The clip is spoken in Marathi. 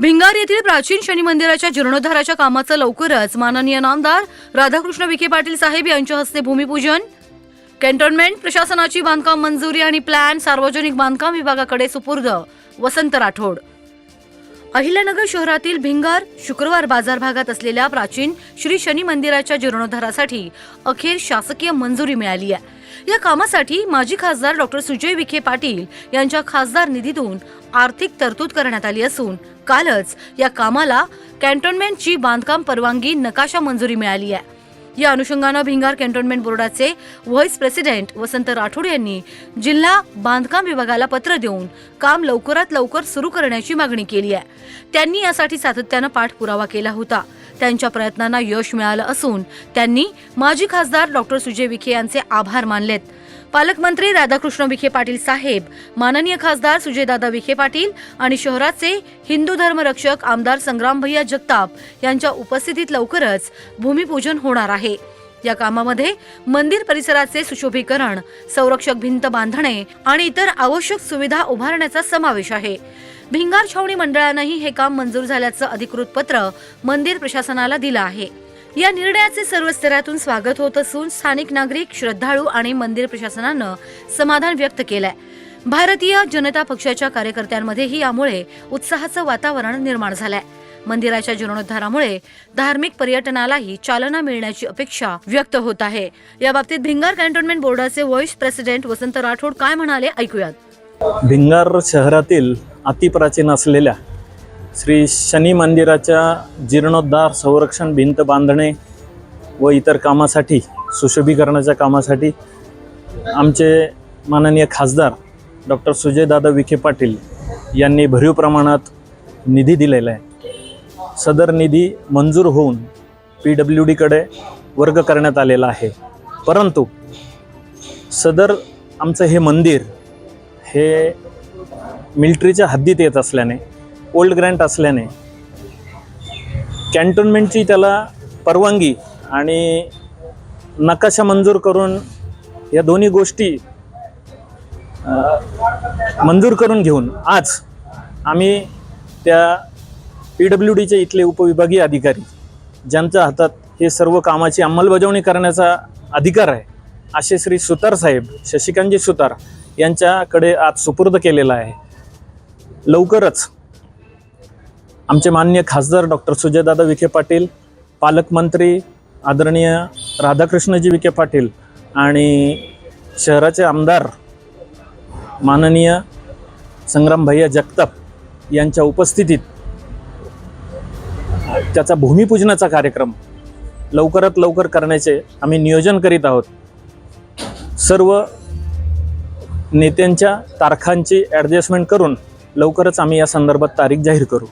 भिंगार येथील प्राचीन शनी मंदिराच्या जीर्णोद्धाराच्या कामाचं लवकरच माननीय नामदार राधाकृष्ण विखे पाटील साहेब यांच्या हस्ते भूमिपूजन. कॅन्टोन्मेंट प्रशासनाची बांधकाम मंजुरी आणि प्लॅन सार्वजनिक बांधकाम विभागाकडे सुपूर्द. वसंत राठोड. अहिल्यानगर शहरातील भिंगार शुक्रवार बाजार भागात असलेल्या प्राचीन श्री शनी मंदिराच्या जीर्णोद्धारासाठी अखेर शासकीय मंजुरी मिळाली आहे. या कामासाठी माजी खासदार डॉक्टर सुजय विखे पाटील यांच्या खासदार निधीतून आर्थिक तरतूद करण्यात आली असून कालच या कामाला कॅन्टोन्मेंटची बांधकाम परवानगी नकाशा मंजुरी मिळाली आहे. या अनुषंगानं भिंगार कॅन्टोन्मेंट बोर्डाचे व्हाईस प्रेसिडेंट वसंत राठोड यांनी जिल्हा बांधकाम विभागाला पत्र देऊन काम लवकरात लवकर सुरू करण्याची मागणी केली आहे. त्यांनी यासाठी सातत्यानं पाठपुरावा केला होता. त्यांच्या प्रयत्नांना यश मिळालं असून त्यांनी माजी खासदार डॉक्टर सुजय विखे यांचे आभार मानलेत. पालकमंत्री राधाकृष्ण विखे पाटील साहेब माननीय खासदार सुजयदादा विखे पाटील आणि शहराचे हिंदू धर्मरक्षक आमदार संग्राम भैया जगताप यांच्या उपस्थितीत लवकरच भूमिपूजन होणार आहे. या कामामध्ये मंदिर परिसराचे सुशोभीकरण संरक्षक भिंत बांधणे आणि इतर आवश्यक सुविधा उभारण्याचा समावेश आहे. भिंगार छावणी मंडळानंही हे काम मंजूर झाल्याचं अधिकृत पत्र मंदिर प्रशासनाला दिलं आहे. या निर्णयाचे सर्व स्तरातून स्वागत होत असून स्थानिक नागरिक श्रद्धाळू आणि मंदिर प्रशासनानं समाधान व्यक्त केलंय. भारतीय जनता पक्षाच्या कार्यकर्त्यांमध्येही यामुळे उत्साहाचं वातावरण निर्माण झालंय. मंदिराच्या जीर्णोद्धारामुळे धार्मिक पर्यटनालाही चालना मिळण्याची अपेक्षा व्यक्त होत आहे. या बाबतीत भिंगार कॅन्टोन्मेंट बोर्डाचे व्हाईस प्रेसिडेंट वसंत राठोड काय म्हणाले? ऐकूयात. भिंगार शहरातील अतिप्राचीन असलेल्या श्री शनी मंदिराच्या जीर्णोद्धार संरक्षण भिंत बांधणे व इतर कामासाठी सुशोभीकरणाच्या कामासाठी आमचे माननीय खासदार डॉक्टर सुजयदादा विखे पाटील यांनी भरीव प्रमाणात निधी दिलेला आहे. सदर निधी मंजूर होऊन पी डब्ल्यू डीकडे वर्ग करण्यात आलेला आहे. परंतु सदर आमचं हे मंदिर हे मिलिटरीच्या हद्दीत येत असल्याने ओल्ड ग्रँट असल्याने कॅन्टोन्मेंटची त्याला परवानगी आणि नकाशा मंजूर करून या दोन्ही गोष्टी मंजूर करून घेऊन आज आम्ही त्या पी डब्ल्यू डीचे इथले उपविभागीय अधिकारी ज्यांच्या हातात हे सर्व कामाची अंमलबजावणी करण्याचा अधिकार आहे असे श्री सुतार साहेब शशिकांतजी सुतार यांच्याकडे आज सुपूर्द केलेला आहे. लवकरच आमचे मान्य खासदार डॉक्टर सुजयदादा विखे पाटील पालकमंत्री आदरणीय राधाकृष्णजी विखे पाटील आणि शहराचे आमदार माननीय संग्राम भैया जगताप यांच्या उपस्थितीत त्याचा भूमिपूजनाचा कार्यक्रम लवकरात लवकर करण्याचे आम्ही नियोजन करीत आहोत. सर्व नेत्यांच्या तारखांची ॲडजस्टमेंट करून लवकरच आम्ही या संदर्भात तारीख जाहीर करू.